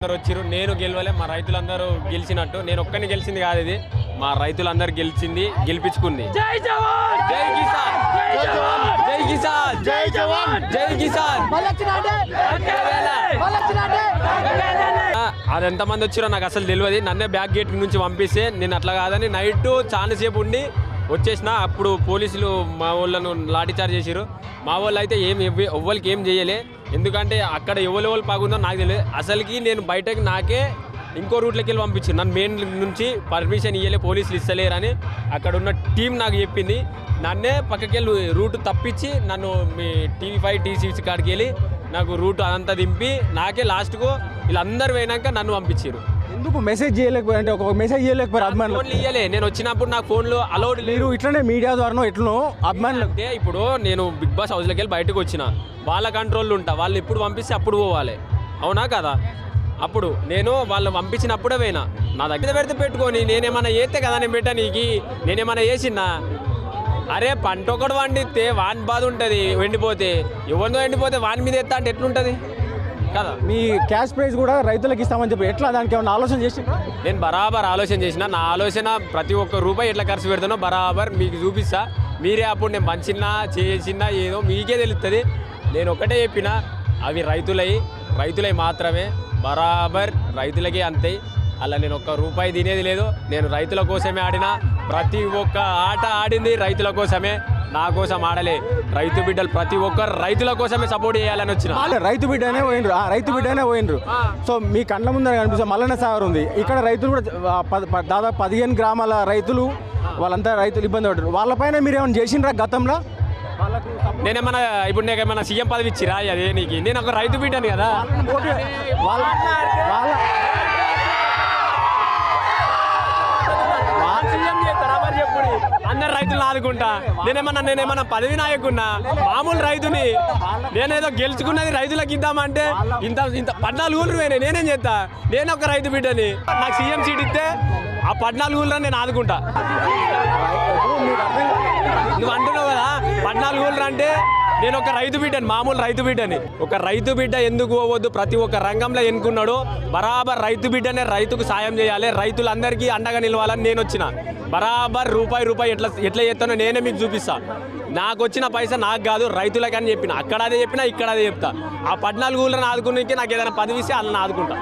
అందరూ వచ్చిర్రు. నేను గెలవలే మా రైతులందరూ గెలిచినట్టు. నేను ఒక్కని గెలిచింది కాదు ఇది. మా రైతులందరూ గెలిచింది గెలిపించుకుంది. జై జవాన్! జై కిసాన్! జై జవాన్! జై కిసాన్! జై జవాన్! జై కిసాన్! ఆ, అది ఎంతమంది వచ్చిరో నాకు అసలు తెలియదు నన్నే బ్యాక్ గేట్ నుంచి పంపిస్తే నేను అట్లా కాదని నైట్ చాలాసేపు ఉండి వచ్చేసిన అప్పుడు పోలీసులు మా వాళ్ళను లాఠీచార్జ్ చేసిరు మా వాళ్ళు అయితే ఏం ఎవ్వరికి ఏం చేయలే. ఎందుకంటే అక్కడ ఎవరు ఎవరు పాగుందో నాకు తెలియదు. అసలుకి నేను బయటకి నాకే ఇంకో రూట్లోకి వెళ్ళి పంపించారు నన్ను మెయిన్ నుంచి పర్మిషన్ ఇవ్వలే పోలీసులు ఇస్తలేరని అక్కడ ఉన్న టీం నాకు చెప్పింది. నన్నే పక్కకి వెళ్ళి రూట్ తప్పించి నన్ను మీ టీవీ ఫైవ్ టీ సిక్స్ కాడికి వెళ్ళి నాకు రూట్ అదంతా దింపి నాకే లాస్ట్కు వీళ్ళందరూ పోయినాక నన్ను పంపించారు ఎందుకు మెసేజ్ చేయలేకపోయారు అంటే ఒక మెసేజ్ చేయలేకపోయారు అభిమానులు. ఫోన్లు ఇయ్యలే. నేను వచ్చినప్పుడు నాకు ఫోన్లు అలౌడ్ మీరు ఇట్లనే మీడియా ద్వారానో ఎట్లనో అభిమానులు అంటే ఇప్పుడు నేను బిగ్ బాస్ హౌస్లోకి వెళ్ళి బయటకు వచ్చిన. వాళ్ళ కంట్రోల్ ఉంటా. వాళ్ళు ఎప్పుడు పంపిస్తే అప్పుడు పోవాలి. అవునా కదా? అప్పుడు నేను వాళ్ళు పంపించినప్పుడే పోయినా. నా దగ్గర పెడితే పెట్టుకొని నేనేమన్నా చేస్తే కదా నేను పెట్టా నీకు? నేనేమన్నా చేసినా? అరే పంట ఒకటి వండితే వాని బాధ ఉంటుంది. ఎండిపోతే. ఎవరిదో ఎండిపోతే వాని మీద ఎత్తా అంటే ఎట్లుంటుంది? కదా. మీ క్యాష్ ప్రైజ్ కూడా రైతులకు ఇస్తామని చెప్పి ఎట్లా దానికి ఏమైనా ఆలోచన చేసిండ్రా? నేను బరాబర్ ఆలోచన చేసిన నా ఆలోచన ప్రతి ఒక్క రూపాయి ఎట్లా ఖర్చు పెడతానో బరాబర్ మీకు చూపిస్తా. మీరే అప్పుడు నేను పంచినా చేసినా ఏదో మీకే తెలుస్తుంది నేను ఒకటే చెప్పిన అవి రైతులై రైతులై మాత్రమే. బరాబర్ రైతులకే అంతే. అలా నేను ఒక్క రూపాయి తినేది లేదు. నేను రైతుల కోసమే ఆడిన ప్రతి ఒక్క ఆట ఆడింది రైతుల కోసమే. నా కోసం ఆడలే. రైతు బిడ్డలు ప్రతి ఒక్కరు రైతుల కోసమే సపోర్ట్ చేయాలని వచ్చిన. రైతు బిడ్డనే పోయినరు. ఆ రైతు బిడ్డనే పోయినరు. సో మీ కళ్ళ ముందర కనిపిస్తే మల్లన్న సాగర్ ఉంది. ఇక్కడ రైతులు కూడా దాదాపు పదిహేను గ్రామాల రైతులు వాళ్ళంతా రైతులు ఇబ్బంది పడ్డారు. వాళ్ళపైన మీరు ఏమైనా చేసిండ్రా గతంలో? నేనేమన్నా ఇప్పుడు నీకు ఏమన్నా సీఎం పదవి ఇచ్చిరా? అదే నీకు? నేను ఒక రైతు బిడ్డను కదా. ఓకే. వాళ్ళ వాళ్ళ అందరు రైతులను ఆదుకుంటా? నేనేమన్నా నేనేమన్నా పదవి నాయకున్నా? మామూలు రైతుని నేనేదో గెలుచుకున్నది రైతులకు ఇద్దామంటే ఇంత ఇంత పద్నాలుగు ఊళ్ళు పోయినాయి. నేనేం చేస్తా? నేను ఒక రైతు బిడ్డని నాకు సీఎం సీట్ ఇస్తే ఆ పద్నాలుగు ఊళ్ళని నేను ఆదుకుంటా. నువ్వు అంటున్నావు కదా పద్నాలుగు ఊళ్ళు అంటే నేను ఒక రైతు బిడ్డని మామూలు రైతు బిడ్డని. ఒక రైతు బిడ్డ ఎందుకు పోవద్దు? ప్రతి ఒక్క రంగంలో ఎన్నుకున్నాడు బరాబర్ రైతు బిడ్డనే రైతుకు సాయం చేయాలి. రైతులందరికీ అండగా నిలవాలని నేను వచ్చిన బరాబర్ రూపాయి రూపాయి ఎట్లా ఎట్లా చేస్తానో నేనే మీకు చూపిస్తా. నాకు వచ్చిన పైసా నాకు కాదు రైతులకని చెప్పిన. అక్కడ అదే చెప్పినా ఇక్కడ అదే చెప్తా. ఆ పద్నాలుగు ఊళ్ళని ఆదుకునే నాకు ఏదైనా పదవి ఇస్తే వాళ్ళని ఆదుకుంటా.